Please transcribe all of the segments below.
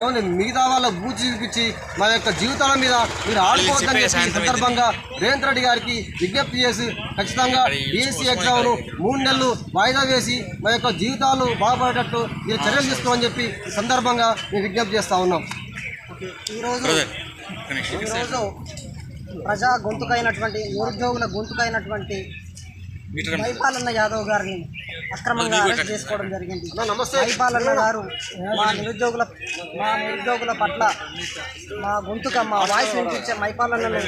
మిగతా వాళ్ళ బూచి చూపించి మా యొక్క జీవితాల మీద మీరు ఆడుకోవద్దని చెప్పి ఈ సందర్భంగా రేవంత్ రెడ్డి గారికి విజ్ఞప్తి చేసి ఖచ్చితంగా డిఎస్సి ఎగ్జామ్ను మూడు నెలలు వాయిదా వేసి మా యొక్క జీవితాలు బాగుపడేటట్టు మీరు చర్యలు తీసుకోమని చెప్పి ఈ సందర్భంగా మేము విజ్ఞప్తి చేస్తా ఉన్నాం. ఈరోజు ఈరోజు ప్రజా గొంతుకైనటువంటి నిరుద్యోగుల గొంతుకైనటువంటి మైపాలన్న యాదవ్ గారిని అక్రమంగా అరెస్ట్ చేసుకోవడం జరిగింది. అన్న, నమస్తే. మైపాలన్న గారు మా నిరుద్యోగుల మా నిరుద్యోగుల పట్ల మా గొంతుక మా వాయిస్ వినిపించే మైపాలన్నను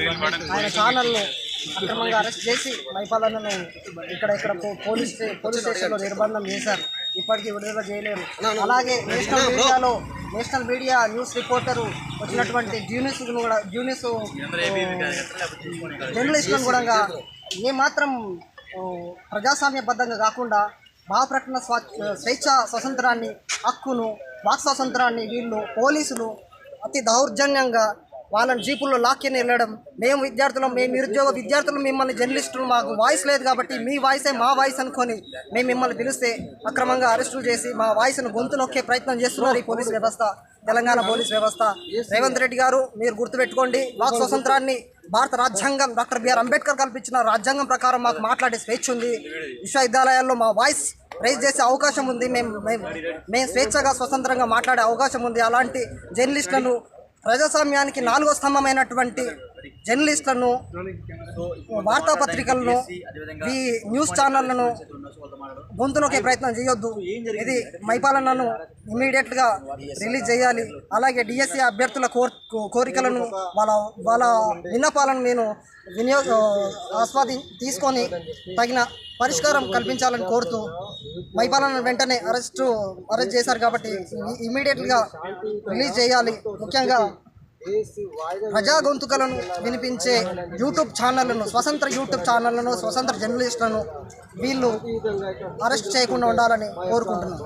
ఆయన ఛానల్ను అక్రమంగా అరెస్ట్ చేసి మైపాలన్నను ఇక్కడ ఇక్కడ పోలీస్ పోలీస్ స్టేషన్లో నిర్బంధం చేశారు. ఇప్పటికీ విడుదల చేయలేరు. అలాగే నేషనల్ మీడియాలో నేషనల్ మీడియా న్యూస్ రిపోర్టరు వచ్చినటువంటి జ్యూనిస్ కూడా జ్యూనిస్ జర్నలిస్టులను కూడా ఏమాత్రం ప్రజాస్వామ్యబద్ధంగా కాకుండా భావ ప్రకటన స్వా స్వేచ్ఛ స్వతంత్రాన్ని హక్కును వాక్ స్వాతంత్రాన్ని వీళ్ళు పోలీసులు అతి దౌర్జన్యంగా వాళ్ళని జీపుల్లో లాక్కి వెళ్ళడం మేము విద్యార్థులం మేము నిరుద్యోగ విద్యార్థులు మిమ్మల్ని జర్నలిస్టులు మాకు వాయిస్ లేదు కాబట్టి మీ వాయిసే మా వాయిస్ అనుకొని మేము మిమ్మల్ని పిలిస్తే అక్రమంగా అరెస్టులు చేసి మా వాయిస్ను గొంతు నొక్కే ప్రయత్నం చేస్తున్నారు ఈ పోలీస్ వ్యవస్థ తెలంగాణ పోలీస్ వ్యవస్థ. రేవంత్ రెడ్డి గారు మీరు గుర్తుపెట్టుకోండి వాక్ స్వతంత్రాన్ని భారత రాజ్యాంగం డాక్టర్ బిఆర్ అంబేద్కర్ కల్పించిన రాజ్యాంగం ప్రకారం మాకు మాట్లాడే స్వేచ్ఛ ఉంది. విశ్వవిద్యాలయాల్లో మా వాయిస్ రైజ్ చేసే అవకాశం ఉంది. మేము మేము మేము స్వేచ్ఛగా స్వతంత్రంగా మాట్లాడే అవకాశం ఉంది. అలాంటి జర్నలిస్టులను ప్రజాస్వామ్యానికి నాలుగో స్తంభమైనటువంటి జర్నలిస్టులను వార్తాపత్రికలను ఈ న్యూస్ ఛానళ్ళను గొంతునొకే ప్రయత్నం చేయొద్దు. ఇది మైపాలనను ఇమీడియట్గా రిలీజ్ చేయాలి. అలాగే డిఎస్సి అభ్యర్థుల కోర్ కోరికలను వాళ్ళ వాళ్ళ విన్నపాలను నేను వినియోగ ఆస్వాది తీసుకొని తగిన పరిష్కారం కల్పించాలని కోరుతూ మైపాలన వెంటనే అరెస్టు అరెస్ట్ చేశారు కాబట్టి ఇమీడియట్గా రిలీజ్ చేయాలి. ముఖ్యంగా ప్రజా గొంతుకలను వినిపించే యూట్యూబ్ ఛానళ్ళను స్వతంత్ర యూట్యూబ్ ఛానళ్ళను స్వతంత్ర జర్నలిస్టులను వీళ్ళు అరెస్ట్ చేయకుండా ఉండాలని కోరుకుంటున్నాను